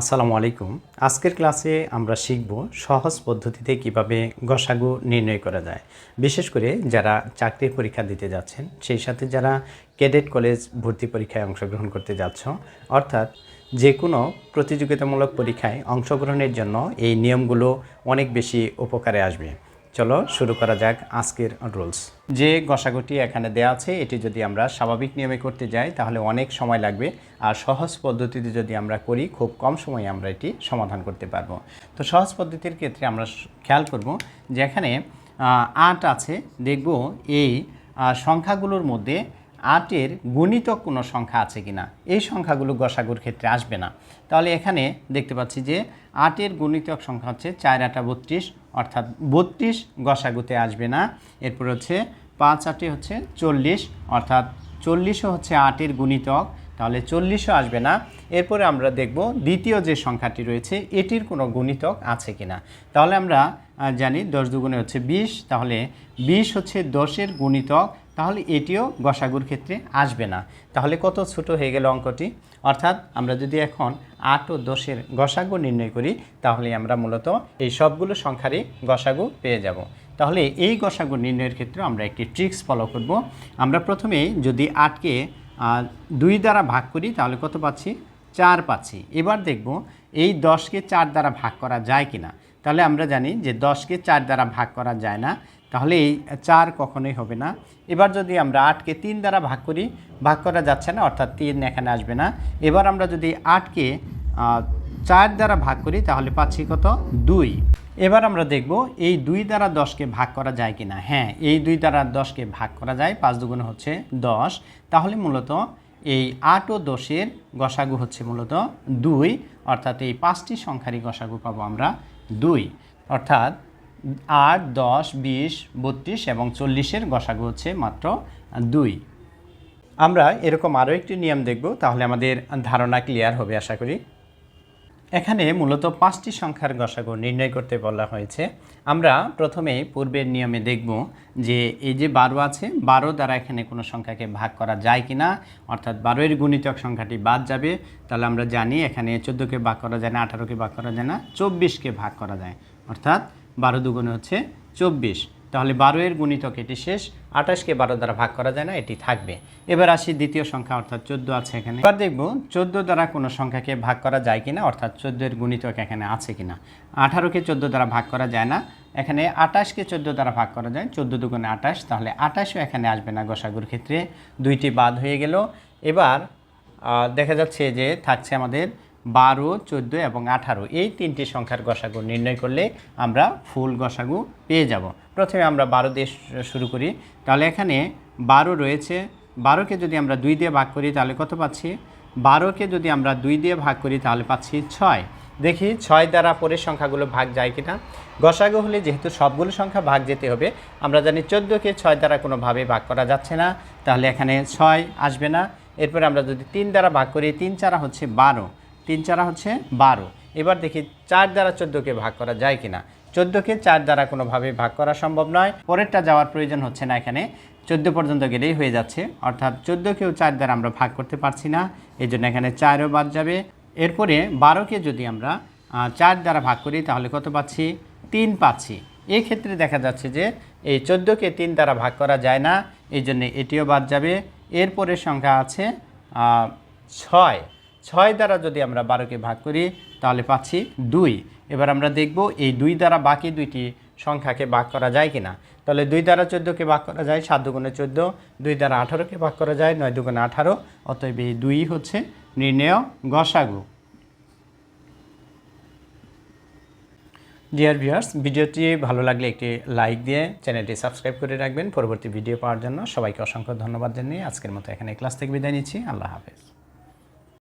আসসালামু আলাইকুম। আজকের ক্লাসে আমরা শিখব সহজ পদ্ধতিতে কীভাবে গসাগু নির্ণয় করা যায়। বিশেষ করে যারা চাকরির পরীক্ষা দিতে যাচ্ছেন, সেই সাথে যারা ক্যাডেট কলেজ ভর্তি পরীক্ষায় অংশগ্রহণ করতে যাচ্ছ, অর্থাৎ যে কোনো প্রতিযোগিতামূলক পরীক্ষায় অংশগ্রহণের জন্য এই নিয়মগুলো অনেক বেশি উপকারে আসবে। চলো শুরু করা যাক আজকের রোলস যে গসাগুটি এখানে দেওয়া আছে, এটি যদি আমরা স্বাভাবিক নিয়মে করতে যাই, তাহলে অনেক সময় লাগবে। আর সহজ পদ্ধতিতে যদি আমরা করি, খুব কম সময়ে আমরা এটি সমাধান করতে পারব। তো সহজ পদ্ধতির ক্ষেত্রে আমরা খেয়াল করব যে এখানে আট আছে। দেখব এই সংখ্যাগুলোর মধ্যে আটের গুণিতক কোনো সংখ্যা আছে কি না এই সংখ্যাগুলো গসাগুর ক্ষেত্রে আসবে না। তাহলে এখানে দেখতে পাচ্ছি যে আটের গুণিতক সংখ্যা হচ্ছে চার আটা বত্রিশ, অর্থাৎ বত্রিশ গসাগুতে আসবে না। এরপর হচ্ছে পাঁচ আটে হচ্ছে চল্লিশ, অর্থাৎ চল্লিশও হচ্ছে আটের গুণিতক। তাহলে চল্লিশও আসবে না। এরপরে আমরা দেখব দ্বিতীয় যে সংখ্যাটি রয়েছে, এটির কোনো গুণিতক আছে কিনা। তাহলে আমরা জানি দশ দুগুণে হচ্ছে বিশ, তাহলে বিশ হচ্ছে দশের গুণিতক তাহলে এটিও গসাগুর ক্ষেত্রে আসবে না। তাহলে কত ছোট হয়ে গেল অঙ্কটি? অর্থাৎ আমরা যদি এখন আট ও দশের গসাগু নির্ণয় করি, তাহলে আমরা মূলত এই সবগুলো সংখ্যারই গসাগু পেয়ে যাব। তাহলে এই গসাগু নির্ণয়ের ক্ষেত্রে আমরা একটি ট্রিক্স ফলো করব। আমরা প্রথমে যদি আটকে দুই দ্বারা ভাগ করি, তাহলে কত পাচ্ছি? চার পাচ্ছি। এবার দেখব এই দশকে চার দ্বারা ভাগ করা যায় কি না তাহলে আমরা জানি যে দশকে চার দ্বারা ভাগ করা যায় না। তাহলে এই চার কখনোই হবে না। এবার যদি আমরা আটকে তিন দ্বারা ভাগ করি, ভাগ করা যাচ্ছে না, অর্থাৎ তিন এখানে আসবে না। এবার আমরা যদি আটকে চার দ্বারা ভাগ করি, তাহলে পাচ্ছি কত? দুই। এবার আমরা দেখব এই দুই দ্বারা দশকে ভাগ করা যায় কি না হ্যাঁ এই দুই দ্বারা দশকে ভাগ করা যায়, পাঁচ দুগুণ হচ্ছে দশ। তাহলে মূলত এই আট ও দশের গসাগু হচ্ছে মূলত দুই, অর্থাৎ এই পাঁচটি সংখ্যারই গসাগু পাবো আমরা দুই। অর্থাৎ আট, দশ, বিশ, বত্রিশ এবং চল্লিশের গসাগু হচ্ছে মাত্র দুই। আমরা এরকম আরও একটি নিয়ম দেখব, তাহলে আমাদের ধারণা ক্লিয়ার হবে, আশা করি। এখানে মূলত পাঁচটি সংখ্যার গসাগু নির্ণয় করতে বলা হয়েছে। আমরা প্রথমেই পূর্বের নিয়মে দেখব যে এই যে বারো আছে, বারো দ্বারা এখানে কোনো সংখ্যাকে ভাগ করা যায় কি না অর্থাৎ বারোয়ের গুণিতক সংখ্যাটি বাদ যাবে, তাহলে আমরা জানি এখানে চোদ্দোকে ভাগ করা যায় না, আঠারোকে ভাগ করা যায় না, চব্বিশকে ভাগ করা যায়। অর্থাৎ বারো দুগুণে হচ্ছে চব্বিশ। তাহলে বারো এর গুণিতক এটি শেষ। আঠাশকে বারো দ্বারা ভাগ করা যায় না, এটি থাকবে। এবার আসি দ্বিতীয় সংখ্যা, অর্থাৎ চোদ্দ আছে এখানে। এবার দেখব, চোদ্দ দ্বারা কোনো সংখ্যাকে ভাগ করা যায় কিনা, অর্থাৎ চোদ্দ এর গুণিতক এখানে আছে কিনা। আঠারোকে চোদ্দ দ্বারা ভাগ করা যায় না, এখানে আঠাশকে চোদ্দ দ্বারা ভাগ করা যায়, চোদ্দ দুগুণে আঠাশ, তাহলে আঠাশও এখানে আসবে না গসাগুর ক্ষেত্রে। দুইটি বাদ হয়ে গেল। এবার দেখা যাচ্ছে যে থাকছে আমাদের বারো, চোদ্দ এবং আঠারো। এই তিনটি সংখ্যার গসাগু নির্ণয় করলে আমরা ফুল গসাগু পেয়ে যাব। প্রথমে আমরা বারো দিয়ে শুরু করি। তাহলে এখানে বারো রয়েছে। বারোকে যদি আমরা দুই দিয়ে ভাগ করি, তাহলে কত পাচ্ছি? বারোকে যদি আমরা দুই দিয়ে ভাগ করি, তাহলে পাচ্ছি ছয়। দেখি, ছয় দ্বারা পরের সংখ্যাগুলো ভাগ যায় কি না গসাগু হলে যেহেতু সবগুলো সংখ্যা ভাগ যেতে হবে, আমরা জানি চোদ্দোকে ছয় দ্বারা কোনোভাবে ভাগ করা যাচ্ছে না। তাহলে এখানে ছয় আসবে না। এরপরে আমরা যদি তিন দ্বারা ভাগ করি, তিন চারা হচ্ছে বারো। তিন চারা হচ্ছে বারো। এবার দেখি চার দ্বারা চোদ্দোকে ভাগ করা যায় কিনা। চোদ্দোকে চার দ্বারা কোনোভাবে ভাগ করা সম্ভব নয়। পরেরটা যাওয়ার প্রয়োজন হচ্ছে না এখানে। চোদ্দ পর্যন্ত গেলেই হয়ে যাচ্ছে। অর্থাৎ চোদ্দোকেও চার দ্বারা আমরা ভাগ করতে পারছি না। এই জন্য এখানে চারও বাদ যাবে। এরপরে বারোকে যদি আমরা চার দ্বারা ভাগ করি, তাহলে কত পাচ্ছি? তিন পাচ্ছি। এই ক্ষেত্রে দেখা যাচ্ছে যে এই চোদ্দোকে তিন দ্বারা ভাগ করা যায় না। এই জন্য এটিও বাদ যাবে। এরপরে সংখ্যা আছে ছয়। ছয় দ্বারা যদি আমরা বারোকে ভাগ করি, তাহলে পাচ্ছি দুই। এবার আমরা দেখব এই দুই দ্বারা বাকি দুইটি সংখ্যাকে ভাগ করা যায় কি না তাহলে দুই দ্বারা চোদ্দোকে ভাগ করা যায়, সাত দুগুণে চোদ্দ, দুই দ্বারা আঠারোকে ভাগ করা যায়, নয় দুগুণে আঠারো, অতএব এই দুই হচ্ছে নির্ণেয় গসাগু। ডিয়ার ভিউয়ার্স ভিডিওটি ভালো লাগলে একটি লাইক দিয়ে চ্যানেলটি সাবস্ক্রাইব করে রাখবেন। পরবর্তী ভিডিও পাওয়ার জন্য সবাইকে অসংখ্য ধন্যবাদ জানিয়ে আজকের মতো এখানে ক্লাস থেকে বিদায় নিচ্ছি। আল্লাহ হাফেজ।